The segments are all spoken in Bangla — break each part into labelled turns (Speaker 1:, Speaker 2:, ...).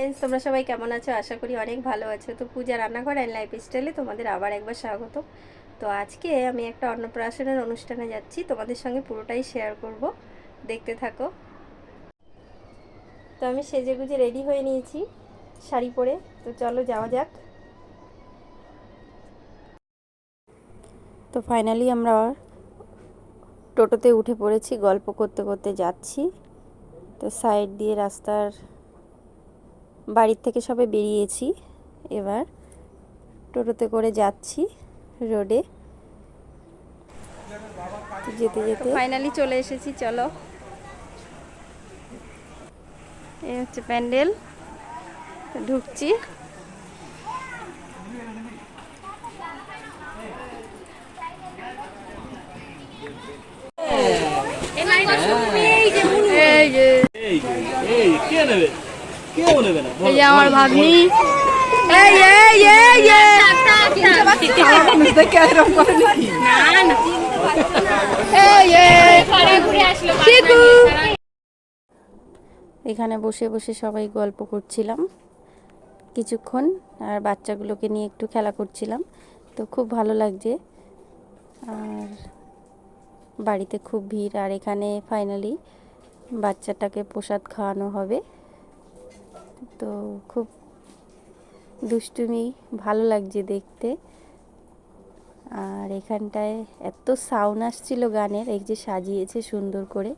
Speaker 1: ফ্রেন্ডস তোমরা সবাই কেমন আছো? আশা করি অনেক ভালো আছো। তো পূজা রান্নাঘর অ্যান্ড লাইফ স্টাইলে তোমাদের আবার একবার স্বাগত। তো আজকে আমি একটা অন্নপ্রাশনের অনুষ্ঠানে যাচ্ছি। তোমাদের সঙ্গে পুরোটাই শেয়ার করব। দেখতে থাকো। তো আমি সেজে গুজে রেডি হয়ে নিয়েছি শাড়ি পরে। তো চলো যাওয়া যাক। তো ফাইনালি আমরা টোটোতে উঠে পড়েছি। গল্প করতে করতে যাচ্ছি। তো সাইড দিয়ে রাস্তার বাড়ির থেকে সবাই বেরিয়েছি। এবার টোটোতে করে যাচ্ছি রোডে। যেতে যেতে ফাইনালি চলে এসেছি চলো। এই হচ্ছে প্যান্ডেল। ঢুকছি। এই যে
Speaker 2: এই যে এই কে নেবে?
Speaker 1: এই যে আমার ভাগ্নি। এই এই এই এখানে বসে বসে সবাই গল্প করছিলাম কিছুক্ষণ আর বাচ্চাগুলোকে নিয়ে একটু খেলা করছিলাম। তো খুব ভালো লাগছে। আর বাড়িতে খুব ভিড় আর এখানে ফাইনালি বাচ্চাটাকে প্রসাদ খাওয়ানো হবে। তো খুব দুষ্টুমি, ভালো লাগছে দেখতে। আর এখানটায় এত সাউন্ড আসছিল গানের, এই যে সাজিয়েছে সুন্দর করে।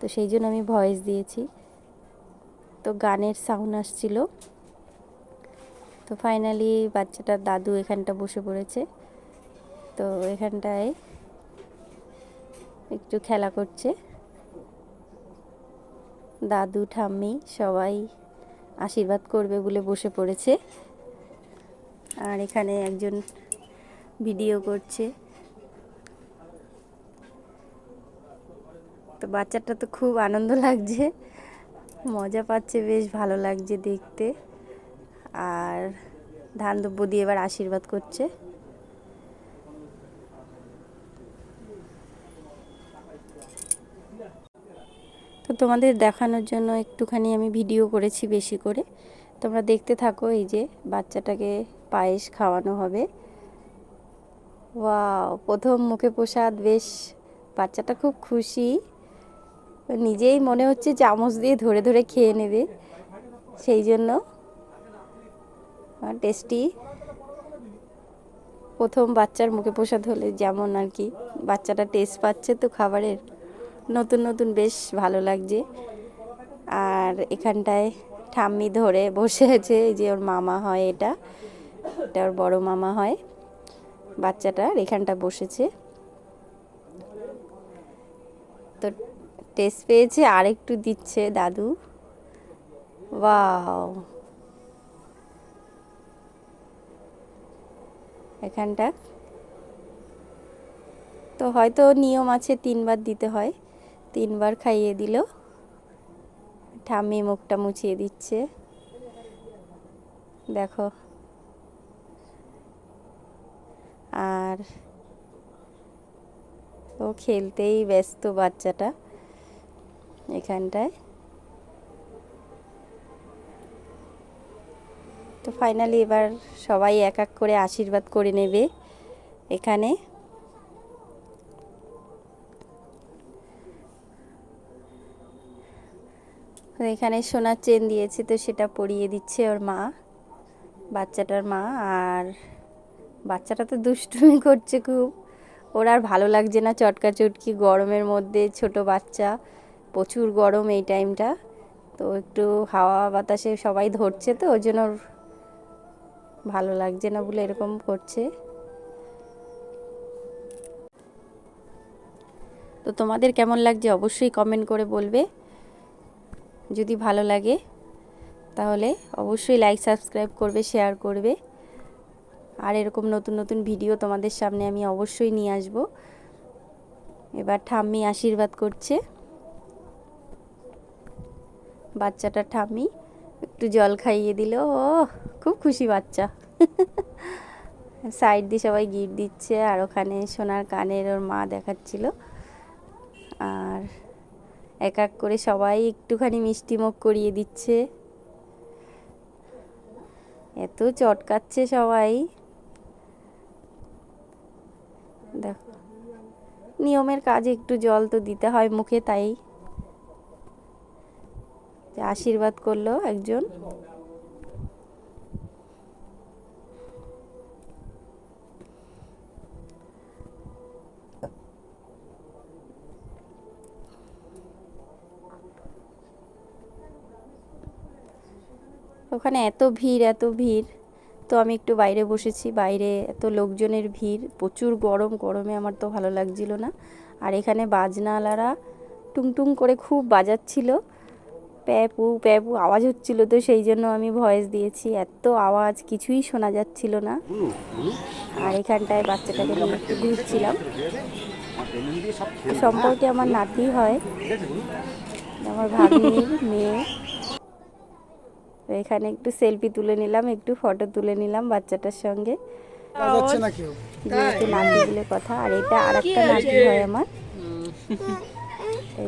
Speaker 1: তো সেই জন্য আমি ভয়েস দিয়েছি। তো গানের সাউন্ড আসছিল। তো ফাইনালি বাচ্চাটার দাদু এখানটা বসে পড়েছে। তো এখানটায় একটু খেলা করছে। দাদু, ঠাম্মি সবাই আশীর্বাদ করবে বলে বসে পড়েছে। আর এখানে একজন ভিডিও করছে। তো বাচ্চাটা তো খুব আনন্দ লাগছে। মজা পাচ্ছে, বেশ ভালো লাগছে দেখতে। আর ধান দুব্য দিয়ে এবার আশীর্বাদ করছে। তো তোমাদের দেখানোর জন্য একটুখানি আমি ভিডিও করেছি বেশি করে। তোমরা দেখতে থাকো এই যে বাচ্চাটাকে পায়েস খাওয়ানো হবে। ওয়াও, প্রথম মুখে প্রসাদ, বেশ। বাচ্চাটা খুব খুশি। নিজেই মনে হচ্ছে চামচ দিয়ে ধরে ধরে খেয়ে নেবে। সেই জন্য টেস্টি। প্রথম বাচ্চার মুখে প্রসাদ হলে যেমন আর কি, বাচ্চাটা টেস্ট পাচ্ছে তো খাবারের। নতুন নতুন বেশ ভালো লাগছে। আর এখানটায় ঠাম্মি ধরে বসে আছে, এই যে ওর মামা হয় এটা। এটা ওর বড় মামা হয় বাচ্চাটার এখানটা বসেছে। তো টেস্ট পেয়েছে আর একটু দিচ্ছে দাদু। ওয়াও! এখানটা। তো হয়তো নিয়ম আছে, তিনবার দিতে হয়। তিনবার খাইয়ে দিল। ঠাম্মি মুখটা মুছিয়ে দিচ্ছে। দেখো। আর ও খেলতেই ব্যস্ত বাচ্চাটা এখানটায়। তো ফাইনালি এবার সবাই এক এক করে আশীর্বাদ করে নেবে এখানে। এখানে সোনার চেন দিয়েছে, তো সেটা পরিয়ে দিচ্ছে ওর মা, বাচ্চাটার মা। আর বাচ্চাটা তো দুষ্টুমি করছে খুব। ওর আর ভালো লাগছে না চটকা চটকি, গরমের মধ্যে ছোট বাচ্চা, প্রচুর গরম এই টাইমটা। তো একটু হাওয়া বাতাসে সবাই ধরছে তো ওই জন্য ওর ভালো লাগছে না বলে এরকম করছে। তো তোমাদের কেমন লাগছে অবশ্যই কমেন্ট করে বলবে। যদি ভালো লাগে, তাহলে অবশ্যই লাইক সাবস্ক্রাইব করবে শেয়ার করবে। আর এরকম নতুন নতুন ভিডিও তোমাদের সামনে আমি অবশ্যই নিয়ে আসব। এবার ঠাম্মি আশীর্বাদ করছে। বাচ্চাটা ঠাম্মি একটু জল খাইয়ে দিল। ও খুব খুশি বাচ্চা। সাইড দিয়ে সবাই গিফট দিচ্ছে আর ওখানে সোনার কানের ওর মা দেখাচ্ছিল। আর এক এক করে সবাই একটুখানি মিষ্টি মুখ করিয়ে দিচ্ছে। এত চটকাচ্ছে সবাই। দেখো, নিয়মের কাজ একটু জল তো দিতে হয় মুখে, তাই। আশীর্বাদ করল একজন। ওখানে এত ভিড় এত ভিড়। তো আমি একটু বাইরে বসেছি, বাইরে এত লোকজনের ভিড়। প্রচুর গরম, গরমে আমার তো ভালো লাগছিল না। আর এখানে বাজনাওয়ালারা টুংটুং করে খুব বাজাচ্ছিল। প্যাপু প্যাপু আওয়াজ হচ্ছিল তো, সেই জন্য আমি ভয়েস দিয়েছি। এত আওয়াজ, কিছুই শোনা যাচ্ছিল না। আর এখানটায় বাচ্চাটাকে নিয়ে একটু ঘুরছিলাম। সম্পর্কে আমার নাতি হয়। আমার ভাগ্নির মেয়ে। তো এখানে একটু সেলফি তুলে নিলাম একটু ফটো তুলে নিলাম বাচ্চাটার সঙ্গে। যেহেতু নাতি কথা। আর এটা আর একটা নাতি হয় আমার।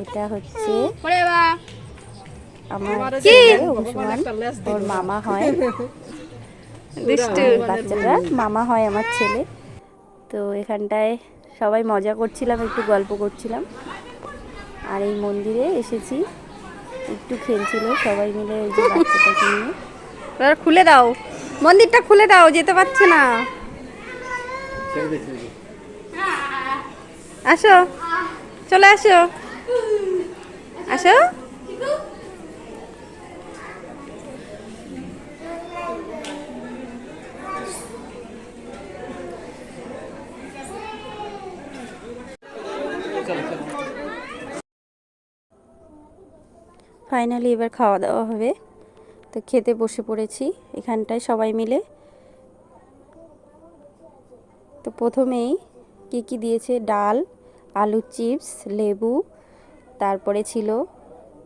Speaker 1: এটা হচ্ছে আমার ছেলে অংশুমান ওর মামা হয়। বাচ্চাটা মামা হয় আমার ছেলে। তো এখানটায় সবাই মজা করছিলাম একটু গল্প করছিলাম। আর এই মন্দিরে এসেছি। একটু খেলছিল, সবাই মিলে ওই যে বাচ্চাটাকে নিয়ে। এবার খুলে দাও। মন্দিরটা খুলে দাও, যেতে পারছে না। আসো। চলে আসো। আসো। ফাইনালি এবার খাওয়া দাওয়া হবে। তো খেতে বসে পড়েছি এখানটায় সবাই মিলে। তো প্রথমেই কি কি দিয়েছে? ডাল আলু চিপস, লেবু, তারপরে ছিল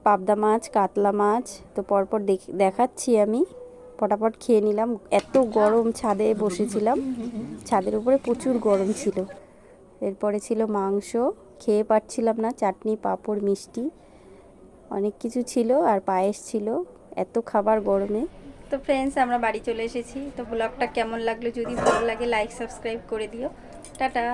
Speaker 1: পাবদা মাছ, কাতলা মাছ। তো পরপর দেখ- দেখাচ্ছি আমি। পটাপট খেয়ে নিলাম। এত গরম ছাদে বসেছিলাম। ছাদের উপরে প্রচুর গরম ছিল। এরপরে ছিল মাংস। খেয়ে পাচ্ছিলাম না। চাটনি, পাঁপড়, মিষ্টি। অনেক কিছু ছিল আর পায়েস ছিল, এত খাবার গরমে। তো ফ্রেন্ডস আমরা বাড়ি চলে এসেছি। তো ব্লগটা কেমন লাগল যদি ভালো লাগে লাইক সাবস্ক্রাইব করে দিও। টাটা!